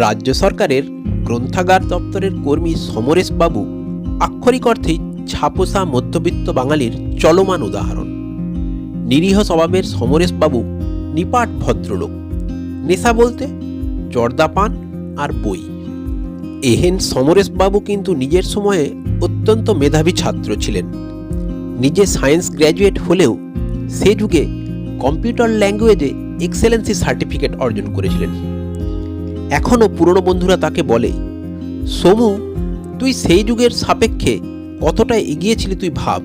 রাজ্য সরকারের গ্রন্থাগার দপ্তরের কর্মী সমরেশ বাবু আক্ষরিক অর্থেই ছাপোসা মধ্যবিত্ত বাঙালির চলমান উদাহরণ। নিরীহ স্বভাবের সমরেশ বাবু নিপাট ভদ্রলোক। নেশা বলতে জর্দা পান আর বই। এহেন সমরেশ বাবু কিন্তু নিজের সময়ে অত্যন্ত মেধাবী ছাত্র ছিলেন। নিজে সায়েন্স গ্র্যাজুয়েট হলেও সে যুগে কম্পিউটার ল্যাঙ্গুয়েজে এক্সেলেন্সি সার্টিফিকেট অর্জন করেছিলেন। এখনও পুরনো বন্ধুরা তাকে বলে, সমু, তুই সেই যুগের সাপেক্ষে কতটা এগিয়েছিলি তুই ভাব।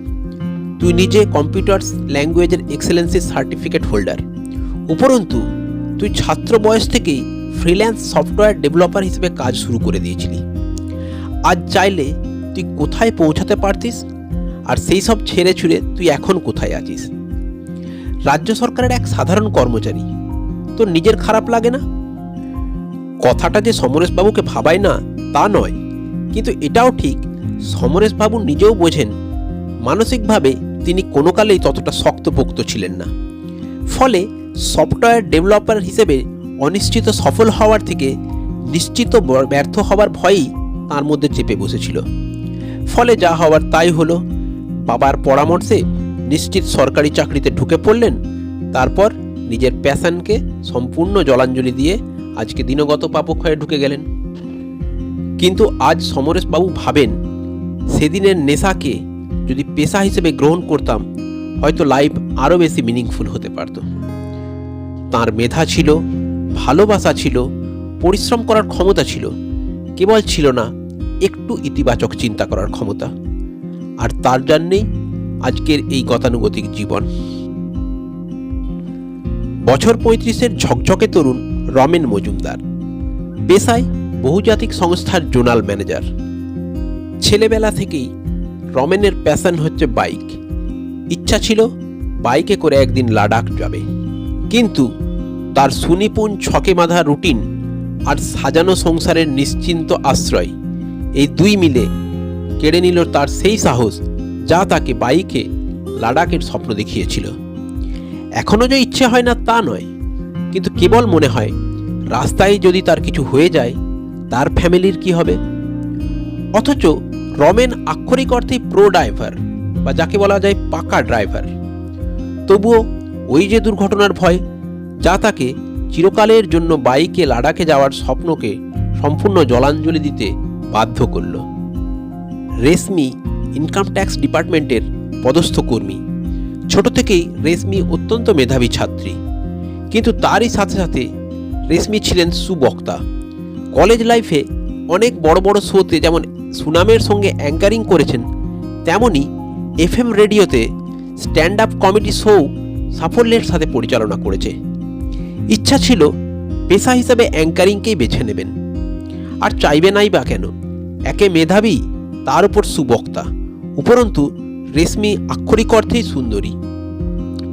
তুই নিজে কম্পিউটার্স ল্যাঙ্গুয়েজের এক্সেলেন্সি সার্টিফিকেট হোল্ডার উপরন্তু, তুই ছাত্র বয়স থেকেই ফ্রিল্যান্স সফটওয়্যার ডেভেলপার হিসেবে কাজ শুরু করে দিয়েছিলি। আজ চাইলে তুই কোথায় পৌঁছাতে পারতিস? আর সেই সব ছেড়ে ছুড়ে তুই এখন কোথায় আছিস? রাজ্য সরকারের এক সাধারণ কর্মচারী। তোর নিজের খারাপ লাগে না? কথাটা যে সমরেশবাবুকে ভাবায় না, তা নয়। কিন্তু এটাও ঠিক, সমরেশবাবু নিজেও বোঝেন, মানসিকভাবে তিনি কোনো কালেই ততটা শক্তপোক্ত ছিলেন না। ফলে সফটওয়্যার ডেভেলপার হিসেবে অনিশ্চিত সফল হওয়ার থেকে নিশ্চিত ব্যর্থ হওয়ার ভয়ই তার মধ্যে চেপে বসেছিল। ফলে যা হওয়ার তাই হলো, বাবার পরামর্শে নিশ্চিত সরকারি চাকরিতে ঢুকে পড়লেন, তারপর নিজের প্যাশনকে সম্পূর্ণ জলাঞ্জলি দিয়ে আজকে দিনগত পাপক্ষয়ে ঢুকে গেলেন। কিন্তু আজ সমরেশবাবু ভাবেন, সেদিনের নেশাকে যদি পেশা হিসেবে গ্রহণ করতাম, হয়তো লাইফ আরও বেশি মিনিংফুল হতে পারত। তার মেধা ছিল, ভালোবাসা ছিল, পরিশ্রম করার ক্ষমতা ছিল, কেবল ছিল না, একটু ইতিবাচক চিন্তা করার ক্ষমতা। আর তার জন্যেই আজকের এই গতানুগতিক জীবন। বছর পঁয়ত্রিশের ঝকঝকে তরুণ রমেন মজুমদার। পেশায় বহুজাতিক সংস্থার জোনাল ম্যানেজার। ছেলেবেলা থেকেই রমেনের প্যাশন হচ্ছে বাইক। ইচ্ছা ছিল বাইকে করে একদিন লাডাখ যাবে। কিন্তু তার সুনিপুণ ছকে বাঁধা রুটিন আর সাজানো সংসারের নিশ্চিন্ত আশ্রয় এই দুই মিলে কেড়ে নিল তার সেই সাহস যা তাকে বাইকে লাডাখের স্বপ্ন দেখিয়েছিল। এখনও যে ইচ্ছে হয় না তা নয়, কিন্তু কেবল মনে হয় রাস্তায় যদি তার কিছু হয়ে যায়, তার ফ্যামিলির কি হবে? অথচ রমেন আক্ষরিক অর্থেই প্রো ড্রাইভার বা যাকে বলা যায় পাকা ড্রাইভার তবুও ওই যে দুর্ঘটনার ভয়, যা তাকে চিরকালের জন্য বাইকে লাডাখে যাওয়ার স্বপ্নকে সম্পূর্ণ জলাঞ্জলি দিতে বাধ্য করল। রেশমি ইনকাম ট্যাক্স ডিপার্টমেন্টের পদস্থ কর্মী। ছোট থেকেই রেশমি অত্যন্ত মেধাবী ছাত্রী। কিন্তু তারই সাথে সাথে রেশমি ছিলেন সুবক্তা। কলেজ লাইফে অনেক বড় বড় শোতে যেমন সুনামের সঙ্গে অ্যাঙ্কারিং করেছেন, তেমনি এফএম রেডিওতে স্ট্যান্ড আপ কমেডি শো সাফল্যের সাথে পরিচালনা করেছে। ইচ্ছা ছিল পেশা হিসাবে অ্যাঙ্কারিংকেই বেছে নেবেন। আর চাইবে নাই বা কেন? একে মেধাবী, তার উপর সুবক্তা। উপরন্তু, রেশমি আক্ষরিক অর্থেই সুন্দরী।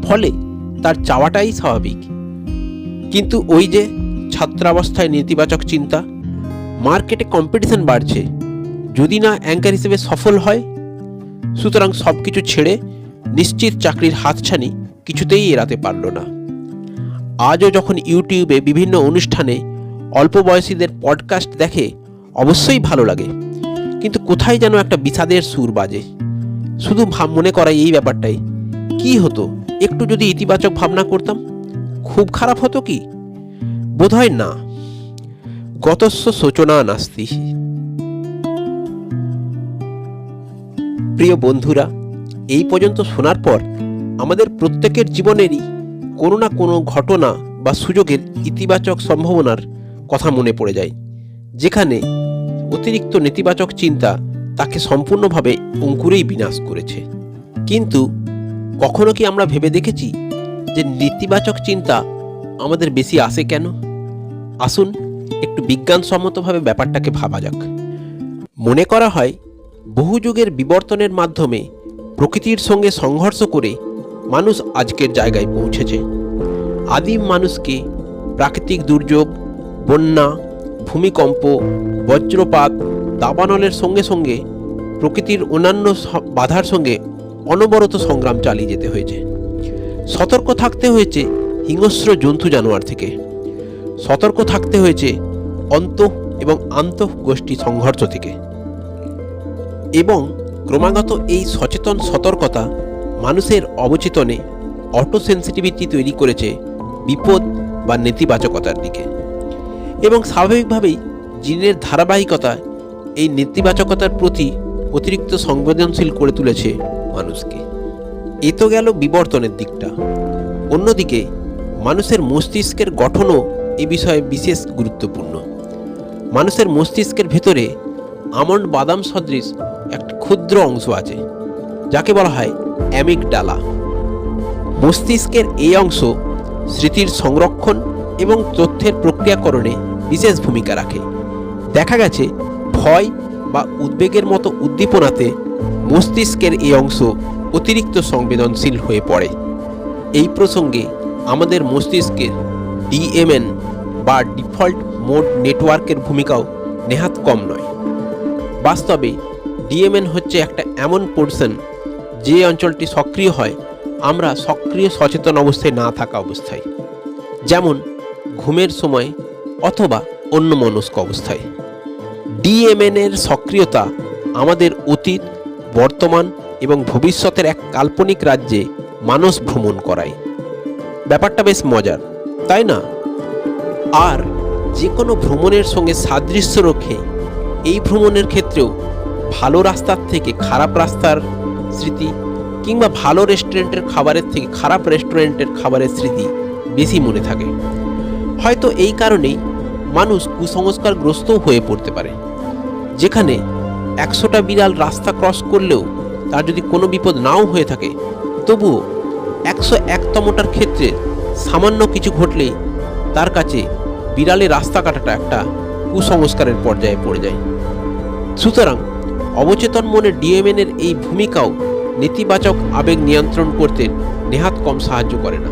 ফলে তার চাওয়াটাই স্বাভাবিক। কিন্তু ওই যে ছাত্রাবস্থায় নেতিবাচক চিন্তা। মার্কেটে কম্পিটিশন বাড়ছে। যদি না অ্যাঙ্কার হিসেবে সফল হয়, সুতরাং সব কিছু ছেড়ে নিশ্চিত চাকরির হাতছানি কিছুতেই এড়াতে পারল না। আজও যখন ইউটিউবে বিভিন্ন অনুষ্ঠানে অল্প বয়সীদের পডকাস্ট দেখে অবশ্যই ভালো লাগে, কিন্তু কোথায় যেন একটা বিষাদের সুর বাজে। শুধু ভাব মনে করাই এই ব্যাপারটাই। কি হতো? একটু যদি ইতিবাচক ভাবনা করতাম, খুব খারাপ হতো কি? বোধহয় না। গতস্য সূচনা নাস্তি। প্রিয় বন্ধুরা, এই পর্যন্ত শোনার পর আমাদের প্রত্যেকের জীবনেরই কোনো না কোনো ঘটনা বা সুযোগের ইতিবাচক সম্ভাবনার কথা মনে পড়ে যায়, যেখানে অতিরিক্ত নেতিবাচক চিন্তা তাকে সম্পূর্ণভাবে অঙ্কুরেই বিনাশ করেছে। কিন্তু কখনো কি আমরা ভেবে দেখেছি যে নেতিবাচক চিন্তা আমাদের বেশি আসে কেন? আসুন, একটু বিজ্ঞানসম্মতভাবে ব্যাপারটাকে ভাবা যাক। মনে করা হয় বহু যুগের বিবর্তনের মাধ্যমে প্রকৃতির সঙ্গে সংঘর্ষ করে মানুষ আজকের জায়গায় পৌঁছেছে। আদিম মানুষকে প্রাকৃতিক দুর্যোগ, বন্যা, ভূমিকম্প, বজ্রপাত, দাবানলের সঙ্গে সঙ্গে প্রকৃতির অন্যান্য বাধার সঙ্গে অনবরত সংগ্রাম চালিয়ে যেতে হয়েছে। সতর্ক থাকতে হয়েছে হিংস্র জন্তু জানোয়ার থেকে। সতর্ক থাকতে হয়েছে অন্ত এবং আন্তঃ গোষ্ঠী সংঘর্ষ থেকে। এবং ক্রমাগত এই সচেতন সতর্কতা মানুষের অবচেতনে অটো সেন্সিটিভিটি তৈরি করেছে বিপদ বা নেতিবাচকতার দিকে। এবং স্বাভাবিকভাবেই জিনের ধারাবাহিকতা এই নেতিবাচকতার প্রতি অতিরিক্ত সংবেদনশীল করে তুলেছে মানুষকে। এ তো গেল বিবর্তনের দিকটা। অন্যদিকে মানুষের মস্তিষ্কের গঠনও এ বিষয়ে বিশেষ গুরুত্বপূর্ণ। মানুষের মস্তিষ্কের ভেতরে আমন্ড বাদাম সদৃশ একটি ক্ষুদ্র অংশ আছে, যাকে বলা হয় অ্যামিকডালা মস্তিষ্কের এই অংশ স্মৃতির সংরক্ষণ এবং তথ্যের প্রক্রিয়াকরণে বিশেষ ভূমিকা রাখে। দেখা গেছে, ভয় বা উদ্বেগের মতো উদ্দীপনাতে মস্তিষ্কের এই অংশ অতিরিক্ত সংবেদনশীল হয়ে পড়ে। এই প্রসঙ্গে আমাদের মস্তিষ্কের ডিএমএন বা ডিফল্ট মোড নেটওয়ার্কের ভূমিকাও নেহাত কম নয়। বাস্তবে, ডিএমএন হচ্ছে একটা এমন পোর্শন যে অঞ্চলটি সক্রিয় হয়, আমরা সক্রিয় সচেতন অবস্থায় না থাকা অবস্থায়। যেমন, ঘুমের সময় অথবা অন্য মনস্ক অবস্থায়। ডিএমএন এর সক্রিয়তা আমাদের অতীত, বর্তমান এবং ভবিষ্যতের এক কাল্পনিক রাজ্যে মানুষ ভ্রমণ করায়। ব্যাপারটা বেশ মজার, তাই না? আর যে কোনো ভ্রমণের সঙ্গে সাদৃশ্য রক্ষে এই ভ্রমণের ক্ষেত্রেও ভালো রাস্তার থেকে খারাপ রাস্তার স্মৃতি কিংবা ভালো রেস্টুরেন্টের খাবারের থেকে খারাপ রেস্টুরেন্টের খাবারের স্মৃতি বেশি মনে থাকে। হয়তো এই কারণেই মানুষ কুসংস্কারগ্রস্তও হয়ে পড়তে পারে। যেখানে একশোটা বিড়াল রাস্তা ক্রস করলেও তার যদি কোনো বিপদ নাও হয়ে থাকে, তবুও একশো একতমটার ক্ষেত্রে সামান্য কিছু ঘটলেই তার কাছে বিড়ালে রাস্তা কাটাটা একটা কুসংস্কারের পর্যায়ে পড়ে যায়। সুতরাং অবচেতন মনে ডিএমএনের এই ভূমিকাও নেতিবাচক আবেগ নিয়ন্ত্রণ করতে নেহাত কম সাহায্য করে না।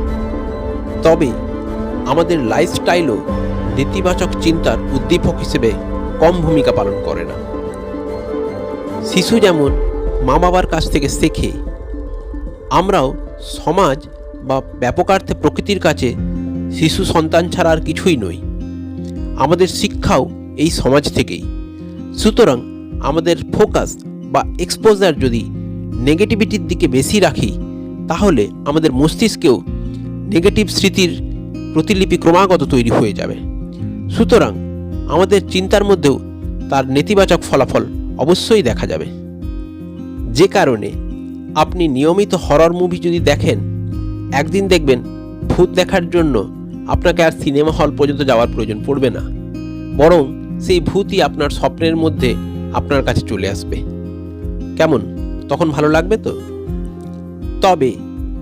তবে আমাদের লাইফস্টাইলও নেতিবাচক চিন্তার উদ্দীপক হিসেবে কম ভূমিকা পালন করে না। শিশু যেমন মা বাবার কাছ থেকে শেখে, আমরাও সমাজ বা ব্যাপকার্থে প্রকৃতির কাছে শিশু সন্তান ছাড়া আর কিছুই নই। আমাদের শিক্ষাও এই সমাজ থেকেই। সুতরাং আমাদের ফোকাস বা এক্সপোজার যদি নেগেটিভিটির দিকে বেশি রাখি, তাহলে আমাদের মস্তিষ্কেও নেগেটিভ স্মৃতির প্রতিলিপি ক্রমাগত তৈরি হয়ে যাবে। সুতরাং আমাদের চিন্তার মধ্যেও তার নেতিবাচক ফলাফল অবশ্যই দেখা যাবে। যে কারণে আপনি নিয়মিত হরর মুভি যদি দেখেন, একদিন দেখবেন ভূত দেখার জন্য আপনাকে আর সিনেমা হল পর্যন্ত যাওয়ার প্রয়োজন পড়বে না। বরং সেই ভূতই আপনার স্বপ্নের মধ্যে আপনার কাছে চলে আসবে। কেমন? তখন ভালো লাগবে তো? তবে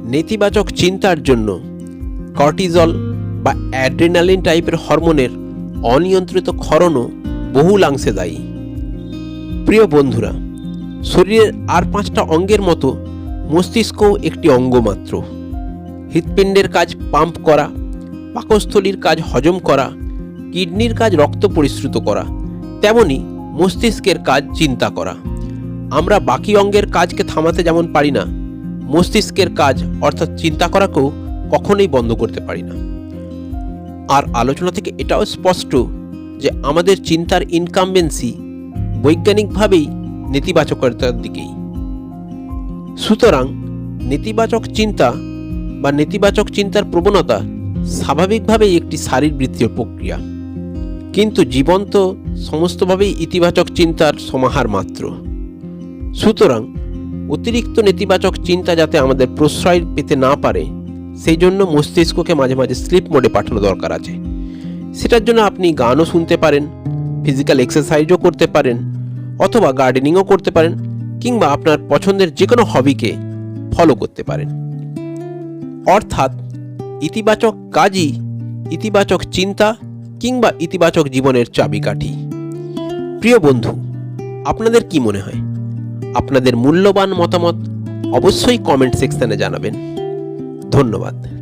নেতিবাচক চিন্তার জন্য কর্টিজল বা অ্যাড্রেনালিন টাইপের হরমোনের অনিয়ন্ত্রিত ক্ষরণও বহুলাংশে দায়ী। প্রিয় বন্ধুরা, শরীরের আর পাঁচটা অঙ্গের মতো মস্তিষ্কও একটি অঙ্গ মাত্র। হৃৎপিণ্ডের কাজ পাম্প করা পাকস্থলীর কাজ হজম করা, কিডনির কাজ রক্ত পরিশ্রুত করা, তেমনি মস্তিষ্কের কাজ চিন্তা করা। আমরা বাকি অঙ্গের কাজকে থামাতে যেমন পারি না, মস্তিষ্কের কাজ অর্থাৎ চিন্তা করাকেও কখনোই বন্ধ করতে পারি না। আর আলোচনা থেকে এটাও স্পষ্ট যে আমাদের চিন্তার ইনকামবেন্সি বৈজ্ঞানিকভাবেই নেতিবাচকতার দিকেই। সুতরাং নেতিবাচক চিন্তা বা নেতিবাচক চিন্তার প্রবণতা স্বাভাবিকভাবেই একটি শারীরবৃত্তীয় প্রক্রিয়া। কিন্তু জীবন তো সমস্তভাবেই ইতিবাচক চিন্তার সমাহার মাত্র। সুতরাং অতিরিক্ত নেতিবাচক চিন্তা যাতে আমাদের প্রশ্রয় পেতে না পারে সেই জন্য মস্তিষ্ককে মাঝে মাঝে স্লিপ মোডে পাঠানো দরকার আছে। সেটার জন্য আপনি গানও শুনতে পারেন, ফিজিক্যাল এক্সারসাইজও করতে পারেন, অথবা গার্ডেনিংও করতে পারেন, কিংবা আপনার পছন্দের যে কোনো হবিকে ফলো করতে পারেন। অর্থাৎ ইতিবাচক কাজই ইতিবাচক চিন্তা কিংবা ইতিবাচক জীবনের চাবিকাঠি। প্রিয় বন্ধু, আপনাদের কি মনে হয়? আপনাদের মূল্যবান মতামত অবশ্যই কমেন্ট সেকশনে জানাবেন। ধন্যবাদ।